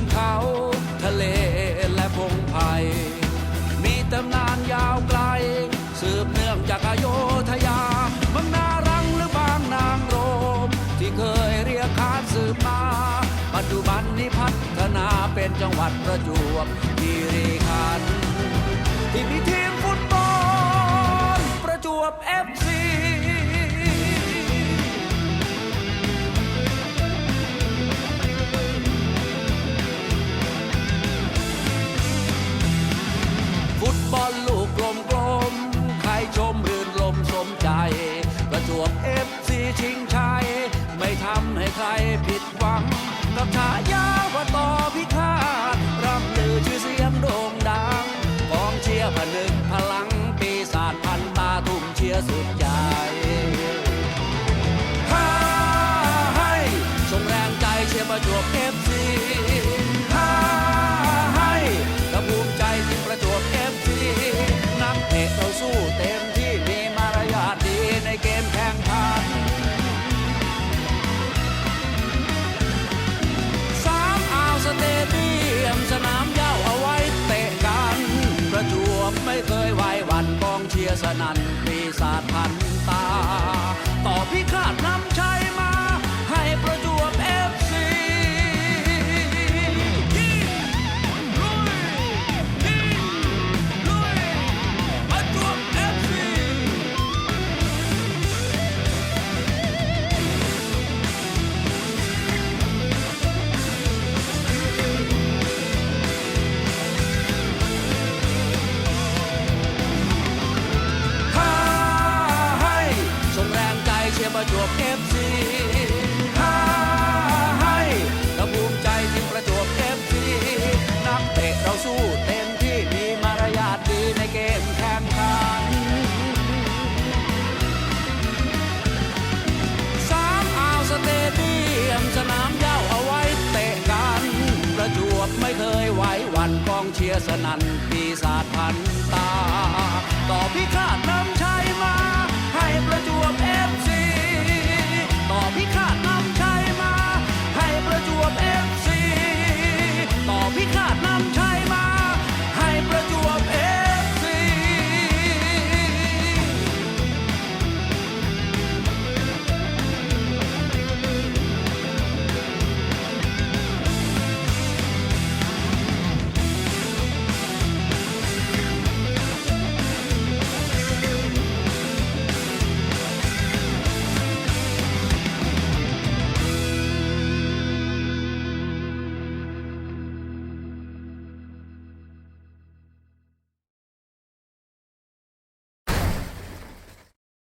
นเขา ทะเลและพงไพมีตำนานยาวไกล สืบเนื่องจากอโยธยาบางนารังหรือบางนางโรม ที่เคยเรียกขานสืบมา ปัจจุบันนี้พัฒนาเป็นจังหวัดประจวบคีรีขันธ์ที่มีที่ ผิดหวัง กับฉายาว่าต่อพิฆาตร่ำลือชื่อเสียงโด่งดังกองเชียร์ผนึกพลัง ปีศาจพันตาทุ่มเชียร์สุดใจถ้าให้ส่งแรงใจเชียร์ประจวบ สนันปีศาจพัน ชียร์ประจวบเอฟซีถ้าให้ก็ภูมิใจที่ประจวบเอฟซีนักเตะเราสู้เต็มที่มีมารยาทดีในเกมแข่งขันสามอาวสเตเดียมสนามเย้าเอาไว้เตะกัน ประจวบไม่เคยไหวหวันกองเชียร์สนั่นปีศาจพันตา ต่อพิฆาต